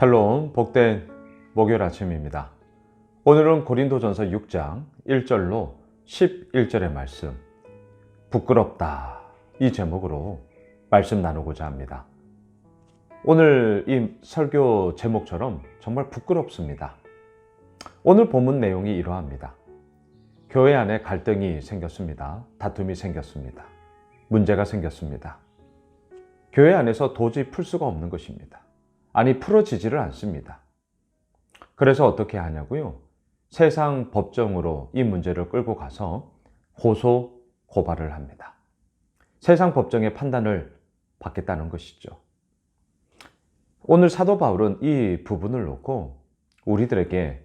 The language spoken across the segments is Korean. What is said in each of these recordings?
샬롬 복된 목요일 아침입니다. 오늘은 고린도전서 6장 1절로 11절의 말씀 부끄럽다 이 제목으로 말씀 나누고자 합니다. 오늘 이 설교 제목처럼 정말 부끄럽습니다. 오늘 본문 내용이 이러합니다. 교회 안에 갈등이 생겼습니다. 다툼이 생겼습니다. 문제가 생겼습니다. 교회 안에서 도저히 풀 수가 없는 것입니다. 아니 풀어지지를 않습니다. 그래서 어떻게 하냐고요? 세상 법정으로 이 문제를 끌고 가서 고소 고발을 합니다. 세상 법정의 판단을 받겠다는 것이죠. 오늘 사도 바울은 이 부분을 놓고 우리들에게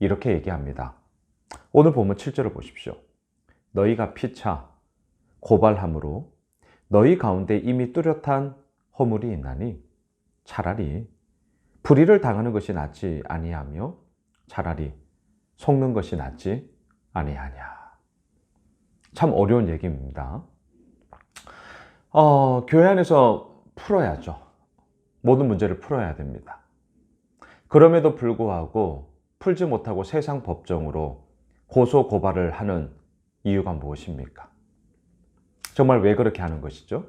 이렇게 얘기합니다. 오늘 보면 7절을 보십시오. 너희가 피차 고발함으로 너희 가운데 이미 뚜렷한 허물이 있나니 차라리 불의를 당하는 것이 낫지 아니하며 차라리 속는 것이 낫지 아니하냐. 참 어려운 얘기입니다. 어, 교회 안에서 풀어야죠. 모든 문제를 풀어야 됩니다. 그럼에도 불구하고 풀지 못하고 세상 법정으로 고소 고발을 하는 이유가 무엇입니까? 정말 왜 그렇게 하는 것이죠?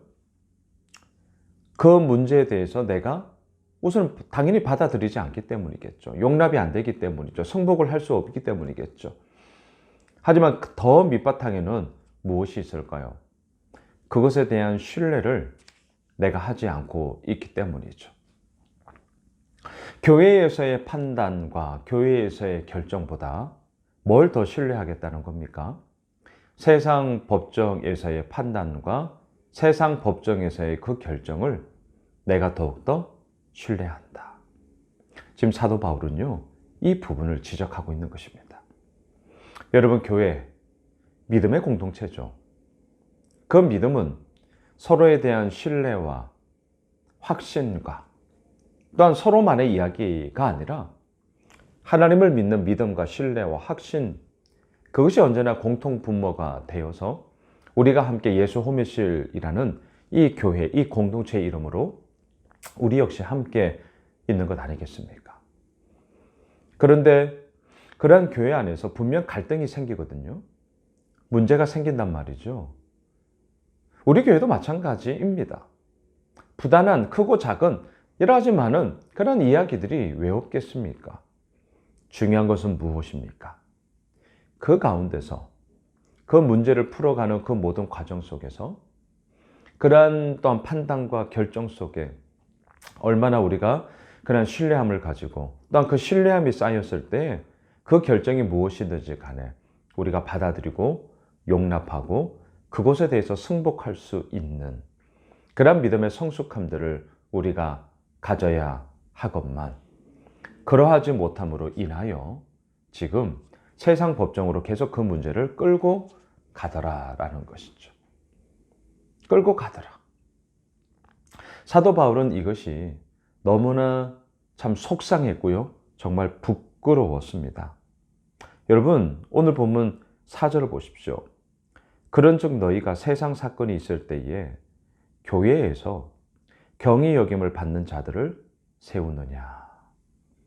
그 문제에 대해서 내가 우선 당연히 받아들이지 않기 때문이겠죠. 용납이 안 되기 때문이죠. 승복을 할 수 없기 때문이겠죠. 하지만 더 밑바탕에는 무엇이 있을까요? 그것에 대한 신뢰를 내가 하지 않고 있기 때문이죠. 교회에서의 판단과 교회에서의 결정보다 뭘 더 신뢰하겠다는 겁니까? 세상 법정에서의 판단과 세상 법정에서의 그 결정을 내가 더욱더 신뢰한다. 지금 사도 바울은요, 이 부분을 지적하고 있는 것입니다. 여러분, 교회, 믿음의 공동체죠. 그 믿음은 서로에 대한 신뢰와 확신과 또한 서로만의 이야기가 아니라 하나님을 믿는 믿음과 신뢰와 확신, 그것이 언제나 공통 분모가 되어서 우리가 함께 예수 호미실이라는 이 교회, 이 공동체의 이름으로 우리 역시 함께 있는 것 아니겠습니까? 그런데 그러한 교회 안에서 분명 갈등이 생기거든요. 문제가 생긴단 말이죠. 우리 교회도 마찬가지입니다. 부단한 크고 작은 많은 그런 이야기들이 왜 없겠습니까? 중요한 것은 무엇입니까? 그 가운데서 그 문제를 풀어가는 그 모든 과정 속에서 그러한 또한 판단과 결정 속에 얼마나 우리가 그런 신뢰함을 가지고 또한 그 신뢰함이 쌓였을 때 그 결정이 무엇이든지 간에 우리가 받아들이고 용납하고 그것에 대해서 승복할 수 있는 그런 믿음의 성숙함들을 우리가 가져야 하건만 그러하지 못함으로 인하여 지금 세상 법정으로 계속 그 문제를 끌고 가더라라는 것이죠. 끌고 가더라. 사도 바울은 이것이 너무나 참 속상했고요. 정말 부끄러웠습니다. 여러분, 오늘 본문 4절을 보십시오. 그런 즉 너희가 세상 사건이 있을 때에 교회에서 경의 여김을 받는 자들을 세우느냐.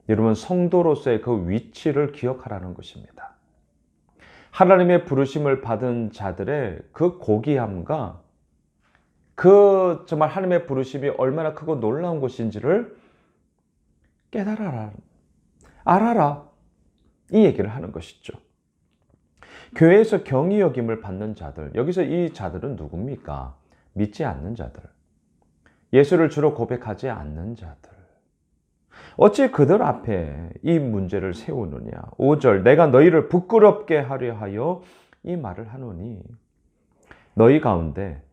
여러분, 성도로서의 그 위치를 기억하라는 것입니다. 하나님의 부르심을 받은 자들의 그 고귀함과 그 정말 하나님의 부르심이 얼마나 크고 놀라운 것인지를 깨달아라. 알아라. 이 얘기를 하는 것이죠. 교회에서 경의 여김을 받는 자들, 여기서 이 자들은 누굽니까? 믿지 않는 자들. 예수를 주로 고백하지 않는 자들. 어찌 그들 앞에 이 문제를 세우느냐? 5절, 내가 너희를 부끄럽게 하려 하여 이 말을 하노니, 너희 가운데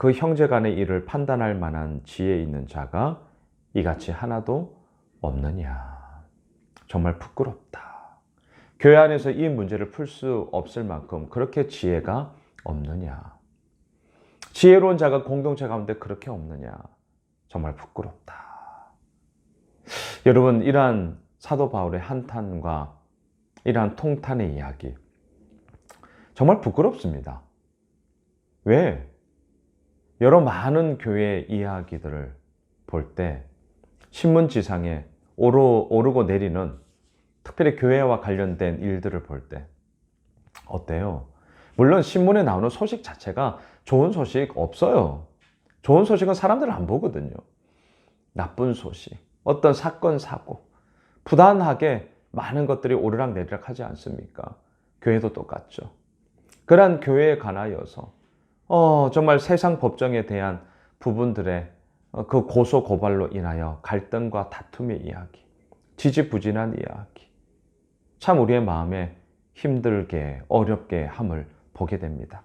그 형제 간의 일을 판단할 만한 지혜 있는 자가 이같이 하나도 없느냐. 정말 부끄럽다. 교회 안에서 이 문제를 풀 수 없을 만큼 그렇게 지혜가 없느냐? 지혜로운 자가 공동체 가운데 그렇게 없느냐? 정말 부끄럽다. 여러분, 이러한 사도 바울의 한탄과 이러한 통탄의 이야기, 정말 부끄럽습니다. 왜? 여러 많은 교회 이야기들을 볼 때 신문지상에 오르, 오르고 내리는 특별히 교회와 관련된 일들을 볼 때 어때요? 물론 신문에 나오는 소식 자체가 좋은 소식 없어요. 좋은 소식은 사람들 안 보거든요. 나쁜 소식, 어떤 사건, 사고, 부단하게 많은 것들이 오르락 내리락 하지 않습니까? 교회도 똑같죠. 그러한 교회에 관하여서 어, 정말 세상 법정에 대한 부분들의 어, 그 고소 고발로 인하여 갈등과 다툼의 이야기, 지지부진한 이야기, 참 우리의 마음에 힘들게 어렵게 함을 보게 됩니다.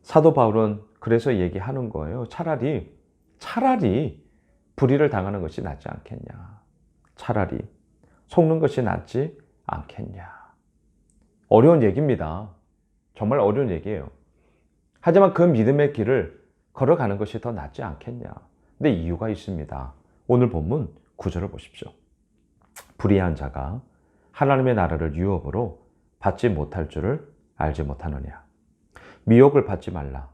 사도 바울은 그래서 얘기하는 거예요. 차라리 차라리 불의를 당하는 것이 낫지 않겠냐. 차라리 속는 것이 낫지 않겠냐. 어려운 얘기입니다. 정말 어려운 얘기예요. 하지만 그 믿음의 길을 걸어가는 것이 더 낫지 않겠냐. 근데 이유가 있습니다. 오늘 본문 구절을 보십시오. 불의한 자가 하나님의 나라를 유업으로 받지 못할 줄을 알지 못하느냐. 미혹을 받지 말라.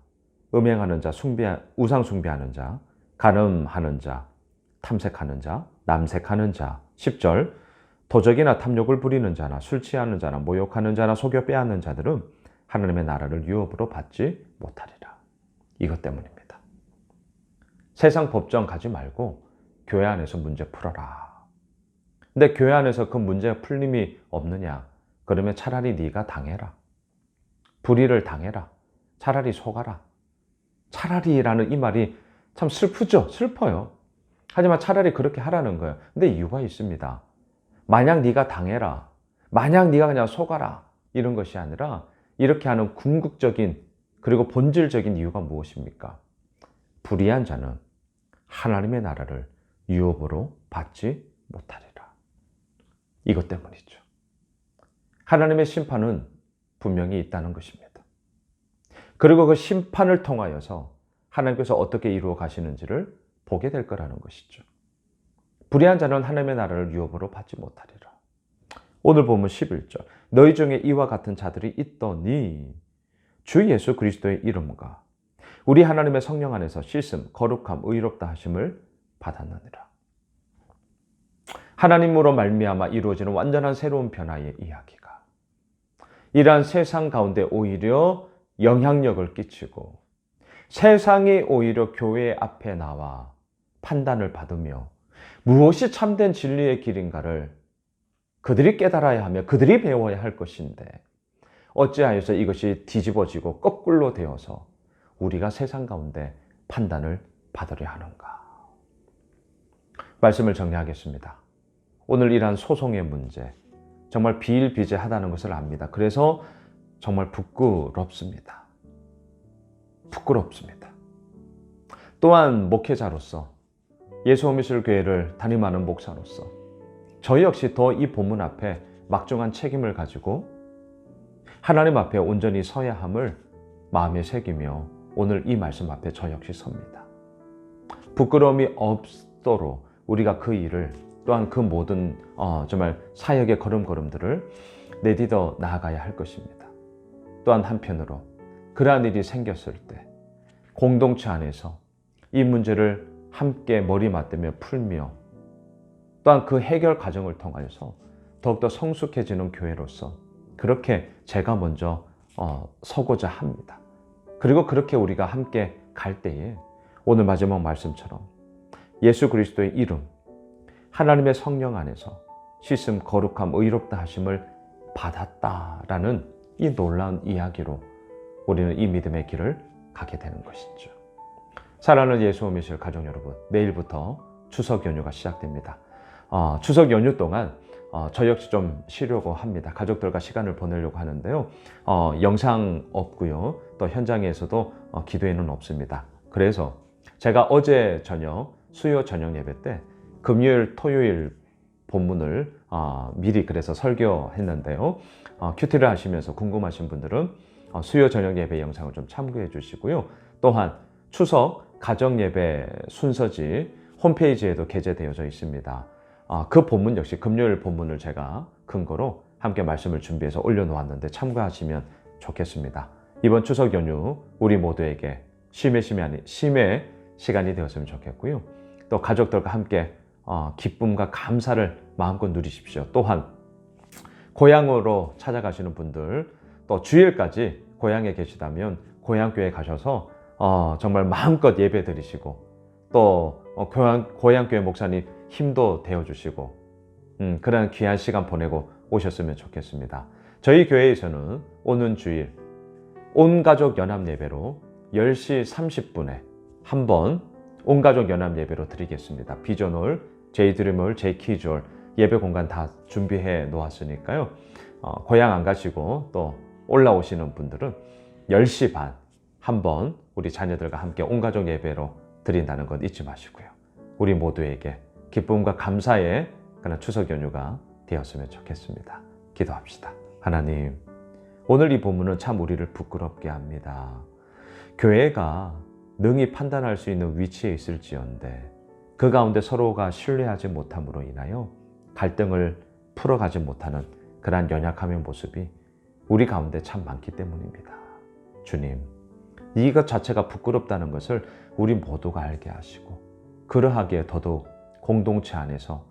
음행하는 자, 숭배, 우상 숭배하는 자, 간음하는 자, 탐색하는 자, 남색하는 자. 10절. 도적이나 탐욕을 부리는 자나 술 취하는 자나 모욕하는 자나 속여 빼앗는 자들은 하나님의 나라를 유업으로 받지 못하리라. 이것 때문입니다. 세상 법정 가지 말고 교회 안에서 문제 풀어라. 근데 교회 안에서 그 문제 풀림이 없느냐? 그러면 차라리 네가 당해라. 불의를 당해라. 차라리 속아라. 차라리라는 이 말이 참 슬프죠? 슬퍼요. 하지만 차라리 그렇게 하라는 거예요. 근데 이유가 있습니다. 만약 네가 당해라. 만약 네가 그냥 속아라. 이런 것이 아니라 이렇게 하는 궁극적인 그리고 본질적인 이유가 무엇입니까? 불의한 자는 하나님의 나라를 유업으로 받지 못하리라. 이것 때문이죠. 하나님의 심판은 분명히 있다는 것입니다. 그리고 그 심판을 통하여서 하나님께서 어떻게 이루어 가시는지를 보게 될 거라는 것이죠. 불의한 자는 하나님의 나라를 유업으로 받지 못하리라. 오늘 보면 11절. 너희 중에 이와 같은 자들이 있더니 주 예수 그리스도의 이름과 우리 하나님의 성령 안에서 씻음, 거룩함, 의롭다 하심을 받았느니라. 하나님으로 말미암아 이루어지는 완전한 새로운 변화의 이야기가 이러한 세상 가운데 오히려 영향력을 끼치고 세상이 오히려 교회 앞에 나와 판단을 받으며 무엇이 참된 진리의 길인가를 그들이 깨달아야 하며 그들이 배워야 할 것인데 어찌하여서 이것이 뒤집어지고 거꾸로 되어서 우리가 세상 가운데 판단을 받으려 하는가? 말씀을 정리하겠습니다. 오늘 이러한 소송의 문제, 정말 비일비재하다는 것을 압니다. 그래서 정말 부끄럽습니다. 부끄럽습니다. 또한 목회자로서 예수호미술 교회를 담임하는 목사로서 저 역시 더 이 본문 앞에 막중한 책임을 가지고 하나님 앞에 온전히 서야 함을 마음에 새기며 오늘 이 말씀 앞에 저 역시 섭니다. 부끄러움이 없도록 우리가 그 일을 또한 그 모든 어, 정말 사역의 걸음걸음들을 내디뎌 나아가야 할 것입니다. 또한 한편으로 그러한 일이 생겼을 때 공동체 안에서 이 문제를 함께 머리 맞대며 풀며 또한 그 해결 과정을 통하여서 더욱더 성숙해지는 교회로서 그렇게 제가 먼저 어, 서고자 합니다. 그리고 그렇게 우리가 함께 갈 때에 오늘 마지막 말씀처럼 예수 그리스도의 이름, 하나님의 성령 안에서 씻음, 거룩함, 의롭다 하심을 받았다라는 이 놀라운 이야기로 우리는 이 믿음의 길을 가게 되는 것이죠. 사랑하는 예수 오미실 가족 여러분, 내일부터 추석 연휴가 시작됩니다. 어, 추석 연휴 동안 어, 저 역시 좀 쉬려고 합니다. 가족들과 시간을 보내려고 하는데요. 어, 영상 없고요. 또 현장에서도 어, 기도회는 없습니다. 그래서 제가 어제 저녁 수요 저녁 예배 때 금요일, 토요일 본문을 어, 미리 그래서 설교했는데요. 어, 큐티를 하시면서 궁금하신 분들은 어, 수요 저녁 예배 영상을 좀 참고해 주시고요. 또한 추석 가정 예배 순서지 홈페이지에도 게재되어져 있습니다. 아, 그 본문 역시 금요일 본문을 제가 근거로 함께 말씀을 준비해서 올려놓았는데 참고하시면 좋겠습니다. 이번 추석 연휴 우리 모두에게 쉼의 시간이, 쉼의 시간이 되었으면 좋겠고요. 또 가족들과 함께 어, 기쁨과 감사를 마음껏 누리십시오. 또한 고향으로 찾아가시는 분들 또 주일까지 고향에 계시다면 고향교회 가셔서 어, 정말 마음껏 예배 드리시고 또 어, 고향, 고향교회 목사님 힘도 되어주시고 음, 그런 귀한 시간 보내고 오셨으면 좋겠습니다. 저희 교회에서는 오는 주일 온 가족 연합 예배로 10시 30분에 한번 온 가족 연합 예배로 드리겠습니다. 비전홀, 제이드림홀, 제이키즈홀 예배 공간 다 준비해 놓았으니까요. 어, 고향 안 가시고 또 올라오시는 분들은 10시 반 한번 우리 자녀들과 함께 온 가족 예배로 드린다는 것 잊지 마시고요. 우리 모두에게 기쁨과 감사의 그런 추석 연휴가 되었으면 좋겠습니다. 기도합시다. 하나님, 오늘 이 본문은 참 우리를 부끄럽게 합니다. 교회가 능히 판단할 수 있는 위치에 있을지언데 그 가운데 서로가 신뢰하지 못함으로 인하여 갈등을 풀어가지 못하는 그러한 연약함의 모습이 우리 가운데 참 많기 때문입니다. 주님, 이것 자체가 부끄럽다는 것을 우리 모두가 알게 하시고 그러하기에 더더욱 공동체 안에서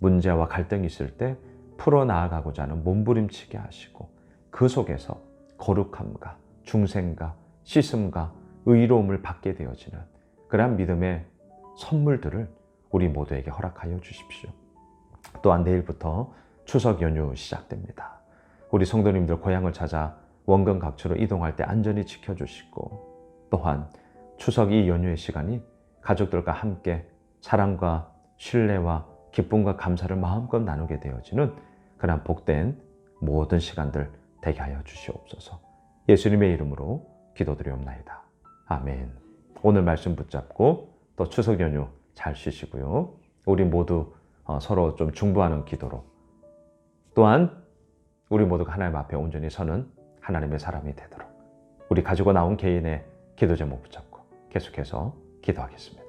문제와 갈등이 있을 때 풀어나가고자 하는 몸부림치게 하시고 그 속에서 거룩함과 중생과 씻음과 의로움을 받게 되어지는 그러한 믿음의 선물들을 우리 모두에게 허락하여 주십시오. 또한 내일부터 추석 연휴 시작됩니다. 우리 성도님들 고향을 찾아 원근 각처로 이동할 때 안전히 지켜주시고 또한 추석 이 연휴의 시간이 가족들과 함께 사랑과 신뢰와 기쁨과 감사를 마음껏 나누게 되어지는 그런 복된 모든 시간들 되게 하여 주시옵소서. 예수님의 이름으로 기도드리옵나이다. 아멘. 오늘 말씀 붙잡고 또 추석 연휴 잘 쉬시고요. 우리 모두 어, 서로 좀 중보하는 기도로 또한 우리 모두가 하나님 앞에 온전히 서는 하나님의 사람이 되도록 우리 가지고 나온 개인의 기도 제목 붙잡고 계속해서 기도하겠습니다.